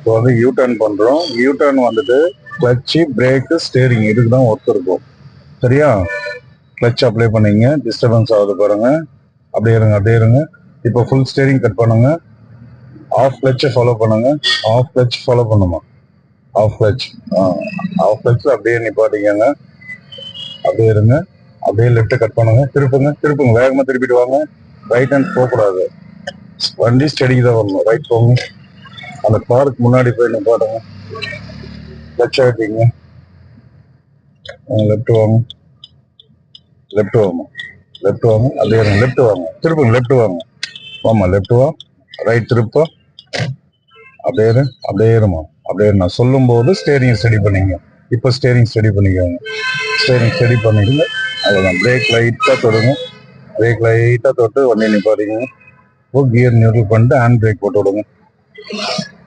இப்போ வந்து U turn பண்றோம். யூ டர்ன் வந்துட்டு கிளச்சு பிரேக்கு ஸ்டேரிங் இதுக்கு தான் ஒர்க் இருக்கும். சரியா? கிளச் அப்ளை பண்ணீங்க. டிஸ்டர்பன்ஸ் ஆகுது பாருங்க. அப்படியே இருங்க அப்படியே இருங்க. இப்போ ஃபுல் ஸ்டேரிங் கட் பண்ணுங்க. ஆஃப் கிளச்சை ஃபாலோ பண்ணுங்க. ஆஃப் கிளச் ஃபாலோ பண்ணுமா? ஆஃப் கிளச் ஆஃப் கிளச்சில் அப்படியே நிப்பாட்டிக்கங்க. அப்படியே இருங்க. அப்படியே லெஃப்ட் கட் பண்ணுங்க. திருப்புங்க திருப்புங்க. வேகமாக திருப்பிட்டு வாங்க. ரைட் ஹேண்ட் போகக்கூடாது. வண்டி ஸ்டெடிக்கு தான் வரணும். ரைட் போங்க. அந்த காருக்கு முன்னாடி போய் நிப்பாட்டுங்க கிளச் ஆகிட்டீங்க லெஃப்ட் வாங்க. லெஃப்ட் வாங்க. லெஃப்ட் வாங்க. அதே லெஃப்ட் வாங்க. திருப்புங்க லெஃப்ட் வாங்க. வாமா லெஃப்ட் வா. ரைட் திருப்பா. அப்படியே அப்படியே இருமா அப்படியே நான் சொல்லும்போது ஸ்டேரிங் ஸ்டடி பண்ணிங்க இப்போ ஸ்டேரிங் ஸ்டடி பண்ணிக்கோங்க. ஸ்டேரிங் ஸ்டடி பண்ணிடுங்க அவ்வளோதான் பிரேக் லைட்டாக தொடுங்க. பிரேக் லைட்டாக தொட்டு உடனே நிப்பாட்டிங்க இப்போ கியர் நியூட்ரல் பண்ணிட்டு ஹேண்ட் பிரேக் போட்டு விடுங்க. Yeah.